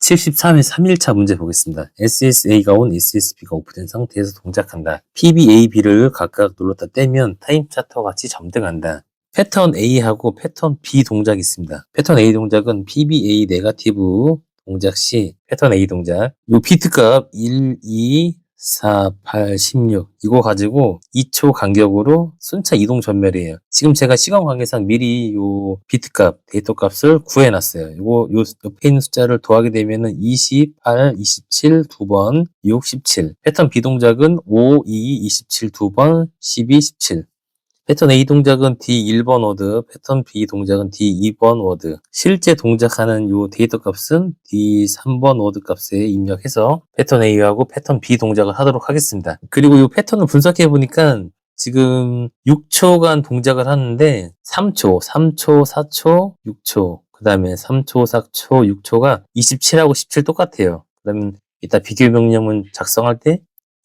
73회 3일차 문제 보겠습니다. SSA가 온 SSB가 오프된 상태에서 동작한다. PBAB를 각각 눌렀다 떼면 타임 차트와 같이 점등한다. 패턴 A하고 패턴 B 동작이 있습니다. 패턴 A 동작은 PBA 네가티브 동작 시 패턴 A 동작 요 비트값 1, 2, 4, 8, 16 이거 가지고 2초 간격으로 순차 이동 전멸이에요. 지금 제가 시간 관계상 미리 요 비트 값 데이터 값을 구해놨어요. 요거 요 옆에 있는 숫자를 더하게 되면은 28, 27 두 번, 6, 17 패턴 B 동작은 5, 2, 27 두 번, 12, 17 패턴 A 동작은 D 1번 워드, 패턴 B 동작은 D 2번 워드. 실제 동작하는 요 데이터 값은 D 3번 워드 값에 입력해서 패턴 A하고 패턴 B 동작을 하도록 하겠습니다. 그리고 요 패턴을 분석해 보니까 지금 6초간 동작을 하는데 3초, 3초, 4초, 6초, 그 다음에 3초, 4초, 6초가 27하고 17 똑같아요. 그러면 이따 비교 명령문 작성할 때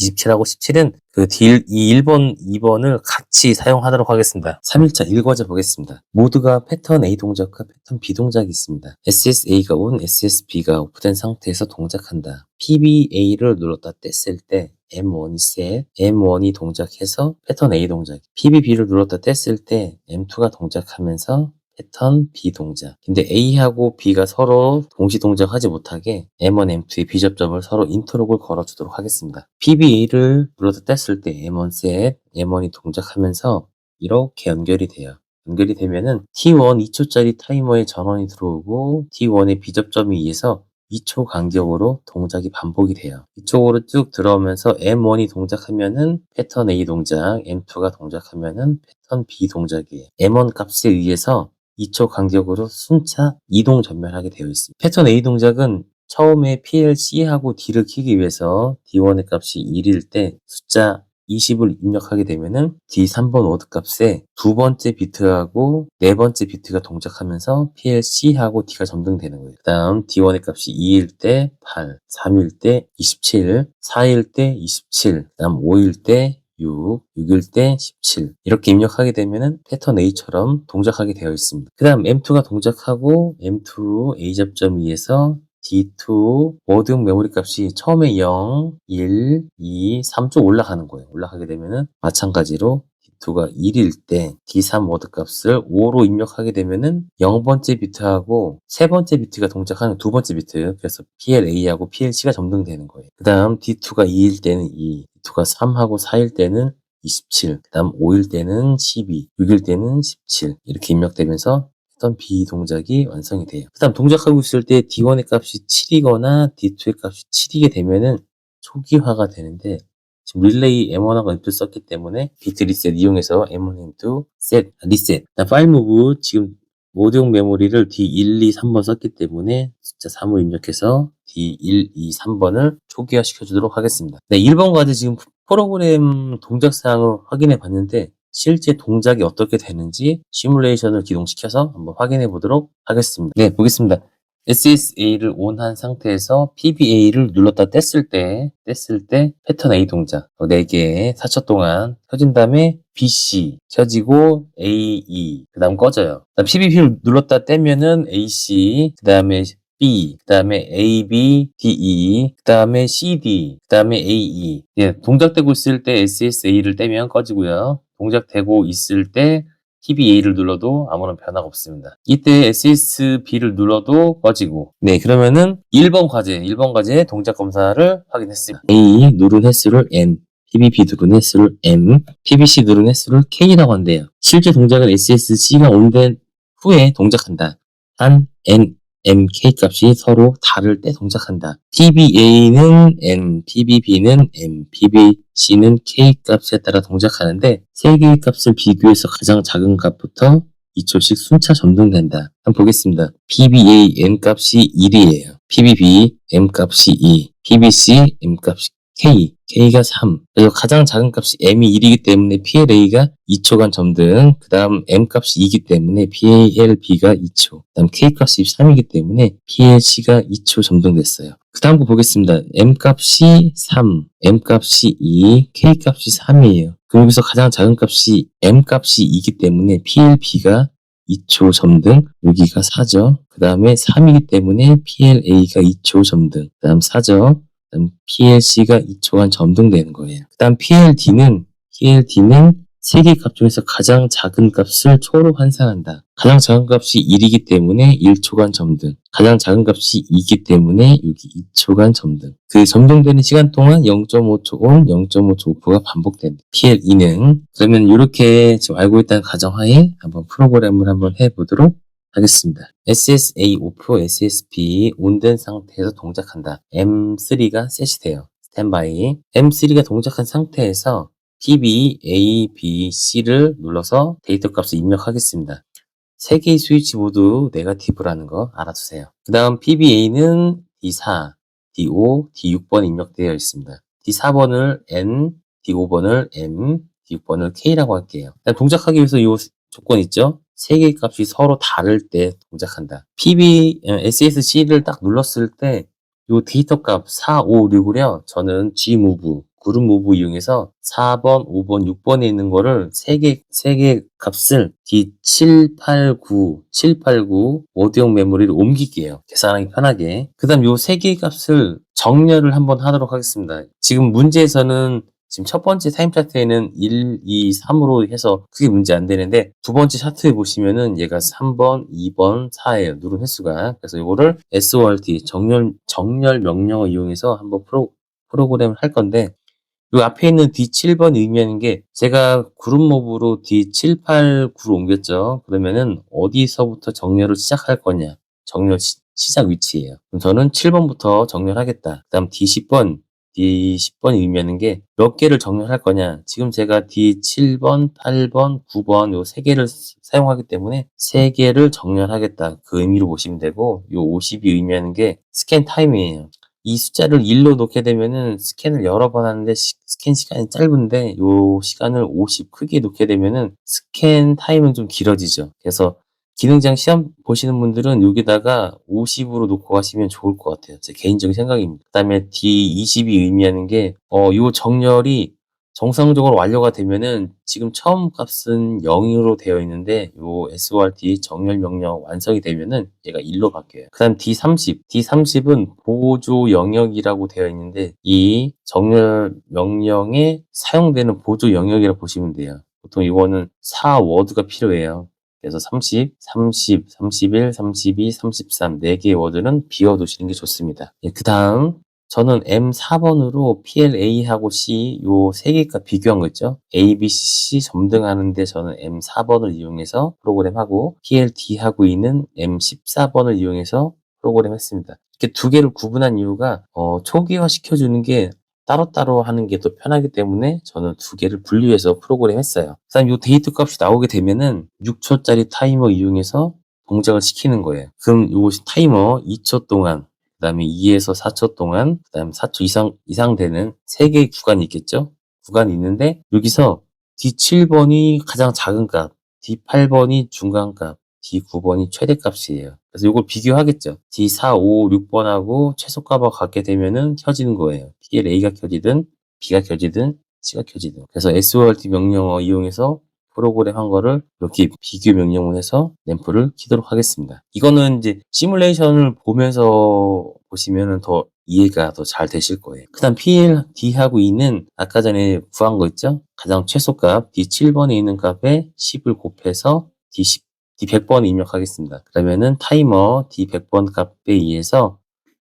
27하고 17은 그 딜, 이 1번, 2번을 같이 사용하도록 하겠습니다. 3일차 읽어져 보겠습니다. 모두가 패턴 A 동작과 패턴 B 동작이 있습니다. SSA가 온 SSB가 오프된 상태에서 동작한다. PBA를 눌렀다 뗐을 때 M1이 셋, M1이 동작해서 패턴 A 동작. PBB를 눌렀다 뗐을 때 M2가 동작하면서 패턴 B 동작. 근데 A하고 B가 서로 동시 동작하지 못하게 M1, M2의 비접점을 서로 인터록을 걸어주도록 하겠습니다. PBA를 눌러서 뗐을 때 M1 셋, M1이 동작하면서 이렇게 연결이 돼요. 연결이 되면은 T1 2초짜리 타이머에 전원이 들어오고 T1의 비접점에 의해서 2초 간격으로 동작이 반복이 돼요. 이쪽으로 쭉 들어오면서 M1이 동작하면은 패턴 A 동작, M2가 동작하면은 패턴 B 동작이에요. M1 값에 의해서 2초 간격으로 순차 이동 전멸하게 되어 있습니다. 패턴 A 동작은 처음에 PLC하고 D를 키기 위해서 D1의 값이 1일 때 숫자 20을 입력하게 되면은 D3번 워드 값에 두 번째 비트하고 네 번째 비트가 동작하면서 PLC하고 D가 점등되는 거예요. 그 다음 D1의 값이 2일 때 8, 3일 때 27, 4일 때 27, 그 다음 5일 때 6, 6일 때 17. 이렇게 입력하게 되면은 패턴 A처럼 동작하게 되어 있습니다. 그 다음 M2가 동작하고 M2 A 접점 위에서 D2 모든 메모리 값이 처음에 0, 1, 2, 3쪽 올라가는 거예요. 올라가게 되면은 마찬가지로 D2가 1일 때 D3 워드 값을 5로 입력하게 되면은 0번째 비트하고 세 번째 비트가 동작하는 두 번째 비트 그래서 PLA하고 PLC가 점등되는 거예요. 그 다음 D2가 2일 때는 2, D2가 3하고 4일 때는 27, 그 다음 5일 때는 12, 6일 때는 17 이렇게 입력되면서 했던 B 동작이 완성이 돼요. 그 다음 동작하고 있을 때 D1의 값이 7이거나 D2의 값이 7이게 되면은 초기화가 되는데 지금 릴레이 M1하고 M2 썼기 때문에 비트 리셋 이용해서 M1, M2 셋, 리셋. 파일 무브 지금 모듈 메모리를 D1, 2, 3번 썼기 때문에 숫자 3을 입력해서 D1, 2, 3번을 초기화 시켜주도록 하겠습니다. 네, 1번 과제 지금 프로그램 동작 사항을 확인해 봤는데 실제 동작이 어떻게 되는지 시뮬레이션을 기동시켜서 한번 확인해 보도록 하겠습니다. 네, 보겠습니다. SSA를 온한 상태에서 PBA를 눌렀다 뗐을 때, 뗐을 때 패턴 A 동작 4개 4초 동안 켜진 다음에 BC 켜지고 AE 그 다음 꺼져요. 그 다음 PBB를 눌렀다 떼면은 AC 그 다음에 B, 그 다음에 A, B, D, E, 그 다음에 C, D, 그 다음에 A, E. 예, 동작되고 있을 때 SSA를 떼면 꺼지고요. 동작되고 있을 때 TBA를 눌러도 아무런 변화가 없습니다. 이때 SSB를 눌러도 꺼지고. 네, 그러면은 1번 과제, 1번 과제 동작 검사를 확인했습니다. A 누른 횟수를 N, PBB 누른 횟수를 M, PBC 누른 횟수를 K라고 한대요. 실제 동작은 SSC가 온된 후에 동작한다. 한 N, M, K 값이 서로 다를 때 동작한다. PBA는 N, PBB는 M, PBC는 K 값에 따라 동작하는데 세 개의 값을 비교해서 가장 작은 값부터 2초씩 순차 점등된다. 한번 보겠습니다. PBA M 값이 1이에요. PBB M 값이 2, PBC M 값이 K, K가 3. 그래서 가장 작은 값이 M이 1이기 때문에 PLA가 2초간 점등. 그 다음 M 값이 2이기 때문에 PALB가 2초. 그 다음 K 값이 3이기 때문에 PLC가 2초 점등됐어요. 그 다음 거 보겠습니다. M 값이 3, M 값이 2, K 값이 3이에요. 그럼 여기서 가장 작은 값이 M 값이 2이기 때문에 PLB가 2초 점등, 여기가 4죠. 그 다음에 3이기 때문에 PLA가 2초 점등, 그 다음 4죠. PLC가 2초간 점등되는 거예요. 그 다음 PLD는, PLD는 세 개 값 중에서 가장 작은 값을 초로 환산한다. 가장 작은 값이 1이기 때문에 1초간 점등. 가장 작은 값이 2이기 때문에 여기 2초간 점등. 그 점등되는 시간 동안 0.5초 온, 0.5초 오프가 반복된다. PL2는 그러면 이렇게 지금 알고 있다는 가정하에 한번 프로그램을 한번 해보도록 하겠습니다. SSA 오프 SSB 온된 상태에서 동작한다. M3가 셋이 돼요. 스탠바이. M3가 동작한 상태에서 PB, A, B, C를 눌러서 데이터 값을 입력하겠습니다. 세 개의 스위치 모두 네가티브라는 거 알아두세요. 그 다음 PBA는 D4, D5, D6번 입력되어 있습니다. D4번을 N, D5번을 M, D6번을 K라고 할게요. 동작하기 위해서 이 조건 있죠? 세 개의 값이 서로 다를 때 동작한다. PB, 어, SSC를 딱 눌렀을 때 이 데이터 값 4, 5, 6을요. 저는 Gmove, 그룹 무브 이용해서 4번, 5번, 6번에 있는 거를 3개, 3개 값을 D789, 789 워드형 메모리를 옮길게요. 계산하기 편하게. 그 다음 요 3개의 값을 정렬을 한번 하도록 하겠습니다. 지금 문제에서는 지금 첫 번째 타임 차트에는 1, 2, 3으로 해서 크게 문제 안 되는데 두 번째 차트에 보시면은 얘가 3번, 2번, 4예요. 누른 횟수가. 그래서 이거를 SORT 정렬 정렬 명령을 이용해서 한번 프로 프로그램을 할 건데 이 앞에 있는 D7번 의미하는 게 제가 그룹 몹으로 D789로 옮겼죠. 그러면은 어디서부터 정렬을 시작할 거냐. 정렬 시, 작 위치예요. 그럼 저는 7번부터 정렬하겠다. 그 다음 D10번, D10번 의미하는 게 몇 개를 정렬할 거냐. 지금 제가 D7번, 8번, 9번 요 세 개를 사용하기 때문에 세 개를 정렬하겠다. 그 의미로 보시면 되고 요 50이 의미하는 게 스캔 타임이에요. 이 숫자를 1로 놓게 되면은 스캔을 여러 번 하는데 시, 스캔 시간이 짧은데 요 시간을 50 크게 놓게 되면은 스캔 타임은 좀 길어지죠. 그래서 기능장 시험 보시는 분들은 여기다가 50으로 놓고 가시면 좋을 것 같아요. 제 개인적인 생각입니다. 그 다음에 D20이 의미하는 게, 어, 요 정렬이 정상적으로 완료가 되면은 지금 처음 값은 0으로 되어 있는데 요 SORT 정렬 명령 완성이 되면은 얘가 1로 바뀌어요. 그 다음 D30. D30은 보조 영역이라고 되어 있는데 이 정렬 명령에 사용되는 보조 영역이라고 보시면 돼요. 보통 이거는 4 워드가 필요해요. 그래서 30, 30, 31, 32, 33 4개의 워드는 비워두시는 게 좋습니다. 예, 그 다음 저는 M4번으로 PLA하고 C 요 세 개가 비교한 거 있죠. A, B, C 점등하는데 저는 M4번을 이용해서 프로그램하고 PLD하고 있는 M14번을 이용해서 프로그램 했습니다. 이렇게 두 개를 구분한 이유가 어, 초기화 시켜주는 게 따로따로 하는 게 더 편하기 때문에 저는 두 개를 분리해서 프로그램 했어요. 그 다음 이 데이터 값이 나오게 되면은 6초짜리 타이머 이용해서 동작을 시키는 거예요. 그럼 이 타이머 2초 동안 그 다음에 2에서 4초 동안, 그 다음에 4초 이상, 이상 되는 3개의 구간이 있겠죠? 구간이 있는데, 여기서 D7번이 가장 작은 값, D8번이 중간 값, D9번이 최대 값이에요. 그래서 이걸 비교하겠죠. D4, 5, 6번하고 최소값과 같게 되면은 켜지는 거예요. PLA가 켜지든, B가 켜지든, C가 켜지든. 그래서 SORT 명령어 이용해서 프로그램 한 거를 이렇게 비교 명령을 해서 램프를 키도록 하겠습니다. 이거는 이제 시뮬레이션을 보면서 보시면은 더 이해가 더 잘 되실 거예요. 그 다음 PLD하고 E는 아까 전에 구한 거 있죠? 가장 최소값 D7번에 있는 값에 10을 곱해서 D10, D100번을 입력하겠습니다. 그러면은 타이머 D100번 값에 의해서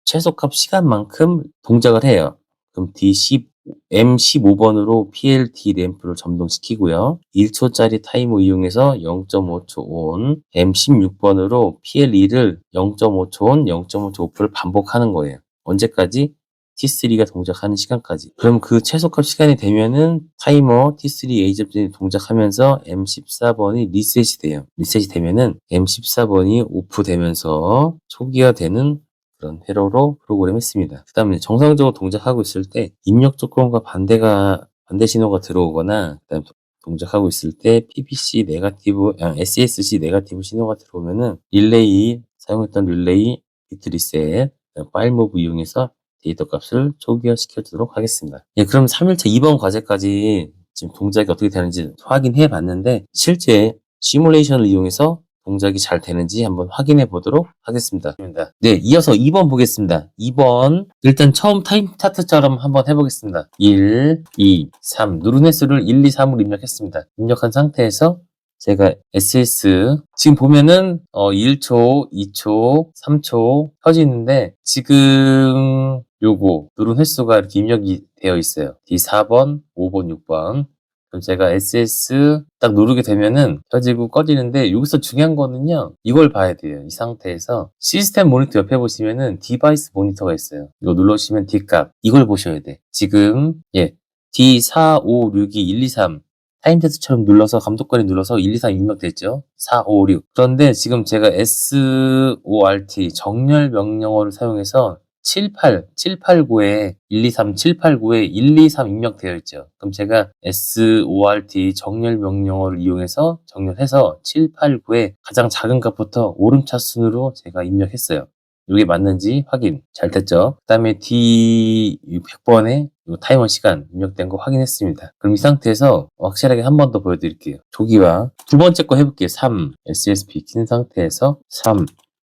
최소값 시간만큼 동작을 해요. 그럼 D10 M15번으로 PLD 램프를 점동시키고요. 1초짜리 타이머 이용해서 0.5초 온, M16번으로 PLE를 0.5초 온, 0.5초 오프를 반복하는 거예요. 언제까지? T3가 동작하는 시간까지. 그럼 그 최소값 시간이 되면은 타이머 T3 에이전트 동작하면서 M14번이 리셋이 돼요. 리셋이 되면은 M14번이 오프되면서 초기화되는 그런 회로로 프로그램 했습니다. 그 다음에 정상적으로 동작하고 있을 때 입력 조건과 반대가 반대 신호가 들어오거나 그다음 동작하고 있을 때 PPC 네가티브, 아, SSC 네가티브 신호가 들어오면은 릴레이 사용했던 릴레이 비트 리셋 파일 모브 이용해서 데이터 값을 초기화 시켜주도록 하겠습니다. 예, 그럼 3일차 2번 과제까지 지금 동작이 어떻게 되는지 확인해 봤는데 실제 시뮬레이션을 이용해서 동작이 잘 되는지 한번 확인해 보도록 하겠습니다. 네, 이어서 2번 보겠습니다. 2번 일단 처음 타임 차트처럼 한번 해보겠습니다. 1, 2, 3 누른 횟수를 1, 2, 3으로 입력했습니다. 입력한 상태에서 제가 SS 지금 보면은 어 1초, 2초, 3초 켜지는데 지금 요거 누른 횟수가 이렇게 입력이 되어 있어요. D4번, 5번, 6번. 그럼 제가 SS 딱 누르게 되면은 켜지고 꺼지는데 여기서 중요한 거는요. 이걸 봐야 돼요. 이 상태에서 시스템 모니터 옆에 보시면은 디바이스 모니터가 있어요. 이거 눌러주시면 D값 이걸 보셔야 돼. 지금 예 D4, 5, 6, 2, 1, 2, 3 타임 테스트처럼 눌러서 감독관이 눌러서 1, 2, 3 입력됐죠. 4, 5, 6. 그런데 지금 제가 SORT 정렬 명령어를 사용해서 78, 789에 1, 2, 3, 789에 1, 2, 3 입력되어 있죠. 그럼 제가 SORT 정렬 명령어를 이용해서 정렬해서 789에 가장 작은 값부터 오름차 순으로 제가 입력했어요. 이게 맞는지 확인 잘 됐죠. 그 다음에 D 100번에 타이머 시간 입력된 거 확인했습니다. 그럼 이 상태에서 확실하게 한 번 더 보여드릴게요. 조기화 두 번째 거 해볼게요. 3 SSP 킨 상태에서 3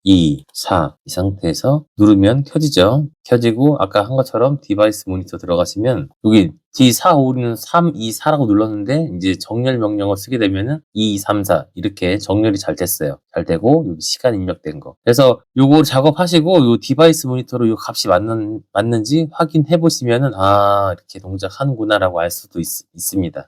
2, 4 이 상태에서 누르면 켜지죠. 켜지고 아까 한 것처럼 디바이스 모니터 들어가시면 여기 D4, 5는 3, 2, 4라고 눌렀는데 이제 정렬 명령어 쓰게 되면은 2, 2, 3, 4 이렇게 정렬이 잘 됐어요. 잘 되고 여기 시간 입력된 거. 그래서 요거 작업하시고 요 디바이스 모니터로 요 값이 맞는 맞는지 확인해 보시면은 아 이렇게 동작하는구나라고 알 수도 있, 있습니다.